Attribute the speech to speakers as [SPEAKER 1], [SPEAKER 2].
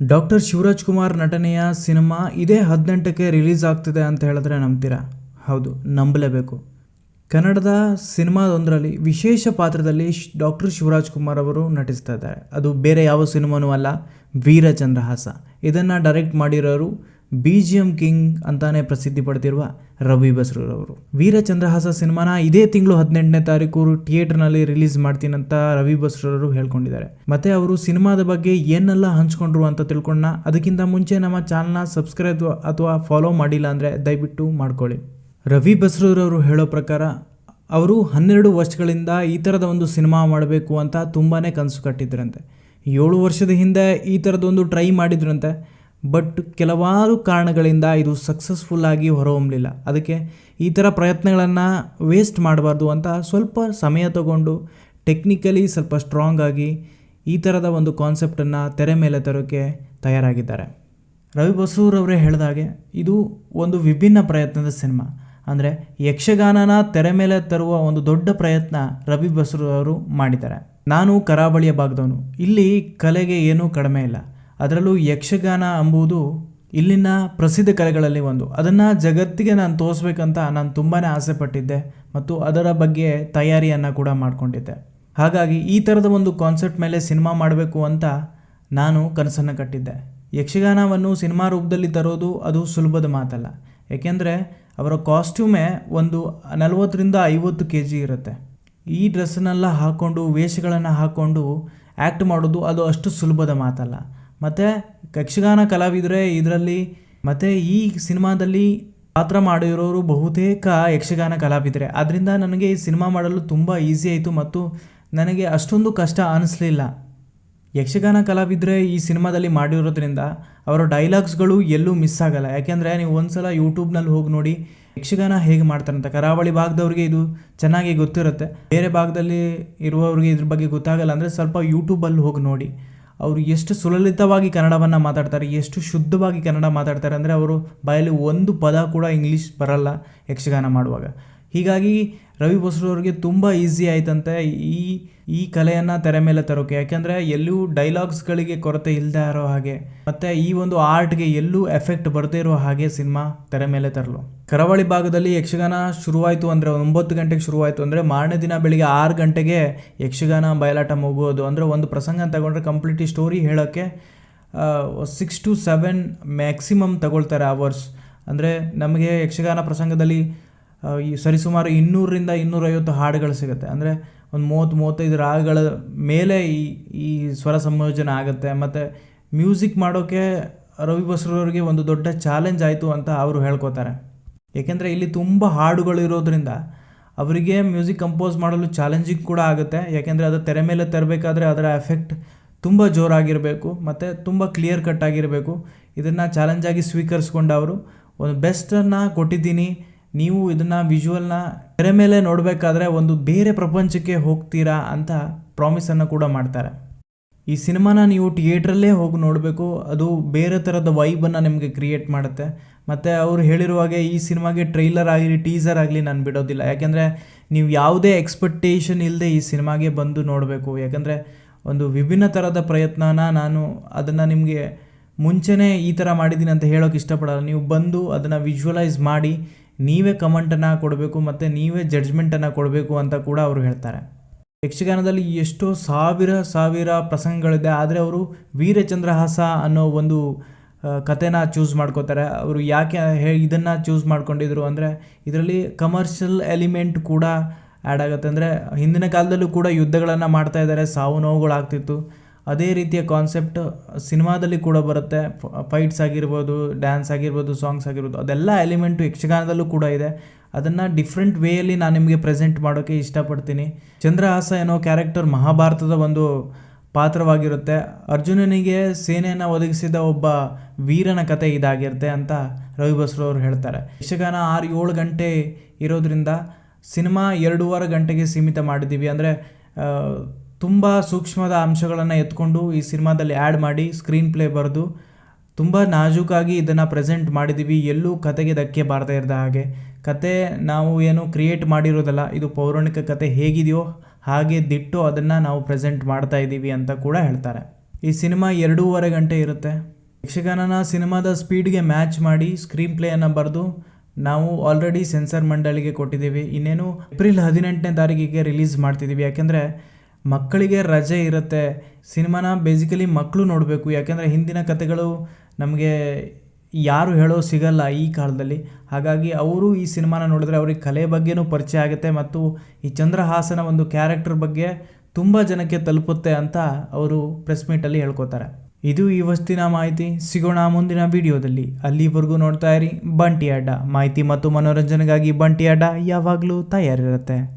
[SPEAKER 1] Doctor Shivraj Kumar ನಟನೆಯ cinema ಇದೇ ಹದಿನೆಂಟಕ್ಕೆ release ಆಗ್ತಿದೆ ಅಂತ ಹೇಳಿದ್ರೆ ನಂಬ್ತೀರಾ? ಹೌದು, ನಂಬಲೇಬೇಕು. ಕನ್ನಡದ ಸಿನಿಮಾದೊಂದರಲ್ಲಿ ವಿಶೇಷ ಪಾತ್ರದಲ್ಲಿ ಡಾಕ್ಟರ್ ಶಿವರಾಜ್ ಕುಮಾರ್ ಅವರು ನಟಿಸ್ತಾ ಇದ್ದಾರೆ. ಅದು ಬೇರೆ ಯಾವ ಸಿನಿಮಾನೂ ಅಲ್ಲ, ವೀರಚಂದ್ರಹಾಸ. ಇದನ್ನು ಡೈರೆಕ್ಟ್ ಮಾಡಿರೋರು ಬಿ ಜಿ ಎಂ ಕಿಂಗ್ ಅಂತಾನೆ ಪ್ರಸಿದ್ಧಿ ಪಡೆದಿರುವ ರವಿ ಬಸ್ರೂರವರು. ವೀರಚಂದ್ರಹಾಸ ಸಿನಿಮಾನ ಇದೇ ತಿಂಗಳು ಹದಿನೆಂಟನೇ ತಾರೀಕು ಥಿಯೇಟರ್ನಲ್ಲಿ ರಿಲೀಸ್ ಮಾಡ್ತೀನಂತ ರವಿ ಬಸ್ರೂರವರು ಹೇಳ್ಕೊಂಡಿದ್ದಾರೆ. ಮತ್ತೆ ಅವರು ಸಿನಿಮಾದ ಬಗ್ಗೆ ಏನೆಲ್ಲ ಹಂಚ್ಕೊಂಡ್ರು ಅಂತ ತಿಳ್ಕೊಂಡ ಅದಕ್ಕಿಂತ ಮುಂಚೆ ನಮ್ಮ ಚಾನಲ್ನ ಸಬ್ಸ್ಕ್ರೈಬ್ ಅಥವಾ ಫಾಲೋ ಮಾಡಿಲ್ಲ ಅಂದರೆ ದಯವಿಟ್ಟು ಮಾಡ್ಕೊಳ್ಳಿ. ರವಿ ಬಸ್ರೂರವರು ಹೇಳೋ ಪ್ರಕಾರ, ಅವರು ಹನ್ನೆರಡು ವರ್ಷಗಳಿಂದ ಈ ಥರದ ಒಂದು ಸಿನಿಮಾ ಮಾಡಬೇಕು ಅಂತ ತುಂಬಾ ಕನಸು ಕಟ್ಟಿದ್ರಂತೆ. ಏಳು ವರ್ಷದ ಹಿಂದೆ ಈ ಥರದೊಂದು ಟ್ರೈ ಮಾಡಿದ್ರಂತೆ. ಬಟ್ ಕೆಲವಾರು ಕಾರಣಗಳಿಂದ ಇದು ಸಕ್ಸಸ್ಫುಲ್ ಆಗಿ ಹೊರಹೊಮ್ಮಲಿಲ್ಲ ಅದಕ್ಕೆ ಈ ಥರ ಪ್ರಯತ್ನಗಳನ್ನು ವೇಸ್ಟ್ ಮಾಡಬಾರ್ದು ಅಂತ ಸ್ವಲ್ಪ ಸಮಯ ತಗೊಂಡು ಟೆಕ್ನಿಕಲಿ ಸ್ವಲ್ಪ ಸ್ಟ್ರಾಂಗ್ ಆಗಿ ಈ ಥರದ ಒಂದು ಕಾನ್ಸೆಪ್ಟನ್ನು ತೆರೆ ಮೇಲೆ ತರೋಕ್ಕೆ ತಯಾರಾಗಿದ್ದಾರೆ. ರವಿ ಬಸೂರವರೇ ಹೇಳಿದಾಗೆ ಇದು ಒಂದು ವಿಭಿನ್ನ ಪ್ರಯತ್ನದ ಸಿನಿಮಾ. ಅಂದರೆ ಯಕ್ಷಗಾನನ ತೆರೆ ಮೇಲೆ ತರುವ ಒಂದು ದೊಡ್ಡ ಪ್ರಯತ್ನ ರವಿ ಬಸೂರವರು ಮಾಡಿದ್ದಾರೆ. ನಾನು ಕರಾವಳಿಯ ಭಾಗದವನು. ಇಲ್ಲಿ ಕಲೆಗೆ ಏನೂ ಕಡಿಮೆ ಇಲ್ಲ. ಅದರಲ್ಲೂ ಯಕ್ಷಗಾನ ಎಂಬುದು ಇಲ್ಲಿನ ಪ್ರಸಿದ್ಧ ಕಲೆಗಳಲ್ಲಿ ಒಂದು. ಅದನ್ನು ಜಗತ್ತಿಗೆ ನಾನು ತೋರಿಸ್ಬೇಕಂತ ನಾನು ತುಂಬಾ ಆಸೆ ಪಟ್ಟಿದ್ದೆ ಮತ್ತು ಅದರ ಬಗ್ಗೆ ತಯಾರಿಯನ್ನು ಕೂಡ ಮಾಡಿಕೊಂಡಿದ್ದೆ. ಹಾಗಾಗಿ ಈ ಥರದ ಒಂದು ಕಾನ್ಸೆಪ್ಟ್ ಮೇಲೆ ಸಿನಿಮಾ ಮಾಡಬೇಕು ಅಂತ ನಾನು ಕನಸನ್ನು ಕಟ್ಟಿದ್ದೆ. ಯಕ್ಷಗಾನವನ್ನು ಸಿನಿಮಾ ರೂಪದಲ್ಲಿ ತರೋದು ಅದು ಸುಲಭದ ಮಾತಲ್ಲ. ಏಕೆಂದರೆ ಅವರ ಕಾಸ್ಟ್ಯೂಮೇ ಒಂದು ನಲವತ್ತರಿಂದ ಐವತ್ತು ಕೆ ಜಿ ಇರುತ್ತೆ. ಈ ಡ್ರೆಸ್ಸನ್ನೆಲ್ಲ ಹಾಕ್ಕೊಂಡು ವೇಷಗಳನ್ನು ಹಾಕ್ಕೊಂಡು ಆ್ಯಕ್ಟ್ ಮಾಡೋದು ಅದು ಅಷ್ಟು ಸುಲಭದ ಮಾತಲ್ಲ. ಮತ್ತು ಯಕ್ಷಗಾನ ಕಲಾವಿದರೆ ಇದರಲ್ಲಿ ಮತ್ತು ಈ ಸಿನಿಮಾದಲ್ಲಿ ಪಾತ್ರ ಮಾಡಿರೋರು ಬಹುತೇಕ ಯಕ್ಷಗಾನ ಕಲಾವಿದರೆ. ಆದ್ದರಿಂದ ನನಗೆ ಈ ಸಿನಿಮಾ ಮಾಡಲು ತುಂಬ ಈಸಿ ಆಯಿತು ಮತ್ತು ನನಗೆ ಅಷ್ಟೊಂದು ಕಷ್ಟ ಅನಿಸ್ಲಿಲ್ಲ. ಯಕ್ಷಗಾನ ಕಲಾವಿದರೆ ಈ ಸಿನಿಮಾದಲ್ಲಿ ಮಾಡಿರೋದ್ರಿಂದ ಅವರ ಡೈಲಾಗ್ಸ್ಗಳು ಎಲ್ಲೂ ಮಿಸ್ ಆಗಲ್ಲ. ಯಾಕೆಂದರೆ ನೀವು ಒಂದ್ಸಲ ಯೂಟ್ಯೂಬ್ನಲ್ಲಿ ಹೋಗಿ ನೋಡಿ ಯಕ್ಷಗಾನ ಹೇಗೆ ಮಾಡ್ತಾರೆ ಅಂತ. ಕರಾವಳಿ ಭಾಗದವ್ರಿಗೆ ಇದು ಚೆನ್ನಾಗಿ ಗೊತ್ತಿರುತ್ತೆ. ಬೇರೆ ಭಾಗದಲ್ಲಿ ಇರುವವ್ರಿಗೆ ಇದ್ರ ಬಗ್ಗೆ ಗೊತ್ತಾಗಲ್ಲ ಅಂದರೆ ಸ್ವಲ್ಪ ಯೂಟ್ಯೂಬಲ್ಲಿ ಹೋಗಿ ನೋಡಿ. ಅವರು ಎಷ್ಟು ಸುಲಲಿತವಾಗಿ ಕನ್ನಡವನ್ನು ಮಾತಾಡ್ತಾರೆ, ಎಷ್ಟು ಶುದ್ಧವಾಗಿ ಕನ್ನಡ ಮಾತಾಡ್ತಾರೆ ಅಂದರೆ ಅವರು ಬಾಯಲ್ಲಿ ಒಂದು ಪದ ಕೂಡ ಇಂಗ್ಲೀಷ್ ಬರಲ್ಲ ಯಕ್ಷಗಾನ ಮಾಡುವಾಗ. ಹೀಗಾಗಿ ರವಿ ಅವರಿಗೆ ತುಂಬ ಈಸಿ ಆಯ್ತಂತೆ. ಈ ಈ ಕಲೆಯನ್ನು ತೆರೆ ಮೇಲೆ ತರೋಕೆ. ಯಾಕೆಂದರೆ ಎಲ್ಲೂ ಡೈಲಾಗ್ಸ್ಗಳಿಗೆ ಕೊರತೆ ಇಲ್ಲದೆ ಇರೋ ಹಾಗೆ. ಮತ್ತು ಈ ಒಂದು ಆರ್ಟ್ಗೆ ಎಲ್ಲೂ ಎಫೆಕ್ಟ್ ಬರದೇ ಇರೋ ಹಾಗೆ ಸಿನಿಮಾ ತೆರೆ ಮೇಲೆ ತರಲು. ಕರಾವಳಿ ಭಾಗದಲ್ಲಿ ಯಕ್ಷಗಾನ ಶುರುವಾಯಿತು ಅಂದರೆ ಒಂಬತ್ತು ಗಂಟೆಗೆ ಶುರುವಾಯಿತು ಅಂದರೆ ಮಾರನೇ ದಿನ ಬೆಳಿಗ್ಗೆ ಆರು ಗಂಟೆಗೆ ಯಕ್ಷಗಾನ ಬಯಲಾಟ ಮುಗೋದು ಅಂದರೆ ಒಂದು ಪ್ರಸಂಗ ತಗೊಂಡ್ರೆ ಕಂಪ್ಲೀಟ್ಲಿ ಸ್ಟೋರಿ ಹೇಳೋಕ್ಕೆ ಸಿಕ್ಸ್ ಟು ಸೆವೆನ್ ಮ್ಯಾಕ್ಸಿಮಮ್ ತಗೊಳ್ತಾರೆ ಅವರ್ಸ್ ಅಂದರೆ ನಮಗೆ ಯಕ್ಷಗಾನ ಪ್ರಸಂಗದಲ್ಲಿ ಈ ಸರಿಸುಮಾರು ಇನ್ನೂರರಿಂದ ಇನ್ನೂರೈವತ್ತು ಹಾಡುಗಳು ಸಿಗುತ್ತೆ. ಅಂದರೆ ಒಂದು ಮೂವತ್ತು, ಮೂವತ್ತೈದು ರಾಗಗಳ ಮೇಲೆ ಈ ಈ ಸ್ವರ ಸಂಯೋಜನೆ ಆಗುತ್ತೆ. ಮತ್ತು ಮ್ಯೂಸಿಕ್ ಮಾಡೋಕ್ಕೆ ರವಿ ಬಸ್ರವ್ರಿಗೆ ಒಂದು ದೊಡ್ಡ ಚಾಲೆಂಜ್ ಆಯಿತು ಅಂತ ಅವರು ಹೇಳ್ಕೊತಾರೆ. ಏಕೆಂದರೆ ಇಲ್ಲಿ ತುಂಬ ಹಾಡುಗಳು ಇರೋದರಿಂದ ಅವರಿಗೆ ಮ್ಯೂಸಿಕ್ ಕಂಪೋಸ್ ಮಾಡಲು ಚಾಲೆಂಜಿಂಗ್ ಕೂಡ ಆಗುತ್ತೆ. ಯಾಕೆಂದರೆ ಅದು ತೆರೆ ಮೇಲೆ ತರಬೇಕಾದ್ರೆ ಅದರ ಎಫೆಕ್ಟ್ ತುಂಬ ಜೋರಾಗಿರಬೇಕು. ಮತ್ತು ತುಂಬ ಕ್ಲಿಯರ್ ಕಟ್ ಆಗಿರಬೇಕು. ಇದನ್ನು ಚಾಲೆಂಜಾಗಿ ಸ್ವೀಕರಿಸ್ಕೊಂಡು ಅವರು ಒಂದು ಬೆಸ್ಟನ್ನು ಕೊಟ್ಟಿದ್ದೀನಿ. ನೀವು ಇದನ್ನು ವಿಜುವಲ್ನ ತೆರೆ ಮೇಲೆ ನೋಡಬೇಕಾದ್ರೆ ಒಂದು ಬೇರೆ ಪ್ರಪಂಚಕ್ಕೆ ಹೋಗ್ತೀರಾ ಅಂತ ಪ್ರಾಮಿಸನ್ನು ಕೂಡ ಮಾಡ್ತಾರೆ. ಈ ಸಿನಿಮಾನ ನೀವು ಥಿಯೇಟ್ರಲ್ಲೇ ಹೋಗಿ ನೋಡಬೇಕು, ಅದು ಬೇರೆ ಥರದ ವೈಬನ್ನು ನಿಮಗೆ ಕ್ರಿಯೇಟ್ ಮಾಡುತ್ತೆ. ಮತ್ತು ಅವರು ಹೇಳಿರುವ ಹಾಗೆ ಈ ಸಿನಿಮಾಗೆ ಟ್ರೈಲರ್ ಆಗಲಿ ಟೀಸರ್ ಆಗಲಿ ನಾನು ಬಿಡೋದಿಲ್ಲ. ಯಾಕೆಂದರೆ ನೀವು ಯಾವುದೇ ಎಕ್ಸ್ಪೆಕ್ಟೇಷನ್ ಇಲ್ಲದೆ ಈ ಸಿನಿಮಾಗೆ ಬಂದು ನೋಡಬೇಕು. ಯಾಕಂದರೆ ಒಂದು ವಿಭಿನ್ನ ಥರದ ಪ್ರಯತ್ನನ ನಾನು ಅದನ್ನು ನಿಮಗೆ ಮುಂಚೆನೇ ಈ ಥರ ಮಾಡಿದ್ದೀನಿ ಅಂತ ಹೇಳೋಕೆ ಇಷ್ಟಪಡಲ್ಲ. ನೀವು ಬಂದು ಅದನ್ನು ವಿಜುವಲೈಸ್ ಮಾಡಿ ನೀವೇ ಕಮೆಂಟನ್ನು ಕೊಡಬೇಕು ಮತ್ತು ನೀವೇ ಜಡ್ಜ್ಮೆಂಟನ್ನು ಕೊಡಬೇಕು ಅಂತ ಕೂಡ ಅವರು ಹೇಳ್ತಾರೆ. ಯಕ್ಷಗಾನದಲ್ಲಿ ಎಷ್ಟೋ ಸಾವಿರ ಸಾವಿರ ಪ್ರಸಂಗಗಳಿದೆ, ಆದರೆ ಅವರು ವೀರಚಂದ್ರಹಾಸ ಅನ್ನೋ ಒಂದು ಕತೆನ ಚೂಸ್ ಮಾಡ್ಕೋತಾರೆ. ಅವರು ಯಾಕೆ ಹೇ, ಇದನ್ನು ಚೂಸ್ ಮಾಡ್ಕೊಂಡಿದ್ರು ಅಂದರೆ ಇದರಲ್ಲಿ ಕಮರ್ಷಿಯಲ್ ಎಲಿಮೆಂಟ್ ಕೂಡ ಆ್ಯಡ್ ಆಗುತ್ತೆ. ಅಂದರೆ ಹಿಂದಿನ ಕಾಲದಲ್ಲೂ ಕೂಡ ಯುದ್ಧಗಳನ್ನು ಮಾಡ್ತಾ ಇದ್ದಾರೆ, ಸಾವು ನೋವುಗಳಾಗ್ತಿತ್ತು. ಅದೇ ರೀತಿಯ ಕಾನ್ಸೆಪ್ಟ್ ಸಿನಿಮಾದಲ್ಲಿ ಕೂಡ ಬರುತ್ತೆ. ಫೈಟ್ಸ್ ಆಗಿರ್ಬೋದು ಡ್ಯಾನ್ಸ್ ಆಗಿರ್ಬೋದು ಸಾಂಗ್ಸ್ ಆಗಿರ್ಬೋದು, ಅದೆಲ್ಲ ಎಲಿಮೆಂಟು ಯಕ್ಷಗಾನದಲ್ಲೂ ಕೂಡ ಇದೆ. ಅದನ್ನು ಡಿಫ್ರೆಂಟ್ ವೇಯಲ್ಲಿ ನಾನು ನಿಮಗೆ ಪ್ರೆಸೆಂಟ್ ಮಾಡೋಕ್ಕೆ ಇಷ್ಟಪಡ್ತೀನಿ. ಚಂದ್ರಹಾಸ ಏನೋ ಕ್ಯಾರೆಕ್ಟರ್ ಮಹಾಭಾರತದ ಒಂದು ಪಾತ್ರವಾಗಿರುತ್ತೆ. ಅರ್ಜುನನಿಗೆ ಸೇನೆಯನ್ನು ಒದಗಿಸಿದ ಒಬ್ಬ ವೀರನ ಕತೆ ಇದಾಗಿರುತ್ತೆ ಅಂತ ರವಿ ಬಸ್ರವರು ಹೇಳ್ತಾರೆ. ಯಕ್ಷಗಾನ ಆರು ಏಳು ಗಂಟೆ ಇರೋದ್ರಿಂದ ಸಿನಿಮಾ ಎರಡೂವರೆ ಗಂಟೆಗೆ ಸೀಮಿತ ಮಾಡಿದ್ದೀವಿ. ಅಂದರೆ ತುಂಬ ಸೂಕ್ಷ್ಮದ ಅಂಶಗಳನ್ನು ಎತ್ಕೊಂಡು ಈ ಸಿನಿಮಾದಲ್ಲಿ ಆ್ಯಡ್ ಮಾಡಿ ಸ್ಕ್ರೀನ್ ಪ್ಲೇ ಬರೆದು ತುಂಬ ನಾಜೂಕಾಗಿ ಇದನ್ನು ಪ್ರೆಸೆಂಟ್ ಮಾಡಿದ್ದೀವಿ ಎಲ್ಲೂ ಕತೆಗೆ ಧಕ್ಕೆ ಬಾರದೇ ಇರದ ಹಾಗೆ. ಕತೆ ನಾವು ಏನು ಕ್ರಿಯೇಟ್ ಮಾಡಿರೋದಲ್ಲ, ಇದು ಪೌರಾಣಿಕ ಕತೆ ಹೇಗಿದೆಯೋ ಹಾಗೆ ದಿಟ್ಟು ಅದನ್ನು ನಾವು ಪ್ರೆಸೆಂಟ್ ಮಾಡ್ತಾ ಇದ್ದೀವಿ ಅಂತ ಕೂಡ ಹೇಳ್ತಾರೆ. ಈ ಸಿನಿಮಾ ಎರಡೂವರೆ ಗಂಟೆ ಇರುತ್ತೆ. ಯಕ್ಷಗಾನನ ಸಿನಿಮಾದ ಸ್ಪೀಡ್ಗೆ ಮ್ಯಾಚ್ ಮಾಡಿ ಸ್ಕ್ರೀನ್ ಪ್ಲೇಯನ್ನು ಬರೆದು ನಾವು ಆಲ್ರೆಡಿ ಸೆನ್ಸರ್ ಮಂಡಳಿಗೆ ಕೊಟ್ಟಿದ್ದೀವಿ. ಇನ್ನೇನು ಏಪ್ರಿಲ್ ಹದಿನೆಂಟನೇ ತಾರೀಕಿಗೆ ರಿಲೀಸ್ ಮಾಡ್ತಿದ್ದೀವಿ. ಯಾಕೆಂದರೆ ಮಕ್ಕಳಿಗೆ ರಜೆ ಇರುತ್ತೆ. ಸಿನಿಮಾನ ಬೇಸಿಕಲಿ ಮಕ್ಕಳು ನೋಡಬೇಕು. ಯಾಕೆಂದರೆ ಹಿಂದಿನ ಕತೆಗಳು ನಮಗೆ ಯಾರು ಹೇಳೋ ಸಿಗಲ್ಲ ಈ ಕಾಲದಲ್ಲಿ. ಹಾಗಾಗಿ ಅವರು ಈ ಸಿನಿಮಾನ ನೋಡಿದ್ರೆ ಅವ್ರಿಗೆ ಕಲೆ ಬಗ್ಗೆನೂ ಪರಿಚಯ ಆಗುತ್ತೆ ಮತ್ತು ಈ ಚಂದ್ರಹಾಸನ ಒಂದು ಕ್ಯಾರೆಕ್ಟರ್ ಬಗ್ಗೆ ತುಂಬ ಜನಕ್ಕೆ ತಲುಪುತ್ತೆ ಅಂತ ಅವರು ಪ್ರೆಸ್ ಮೀಟಲ್ಲಿ ಹೇಳ್ಕೊತಾರೆ. ಇದು ಇವತ್ತಿನ ಮಾಹಿತಿ. ಸಿಗೋಣ ಮುಂದಿನ ವಿಡಿಯೋದಲ್ಲಿ. ಅಲ್ಲಿವರೆಗೂ ನೋಡ್ತಾ ಇರಿ. ಬಂಟಿ ಅಡ್ಡ. ಮಾಹಿತಿ ಮತ್ತು ಮನೋರಂಜನೆಗಾಗಿ ಬಂಟಿ ಅಡ್ಡ ಯಾವಾಗಲೂ ತಯಾರಿರುತ್ತೆ.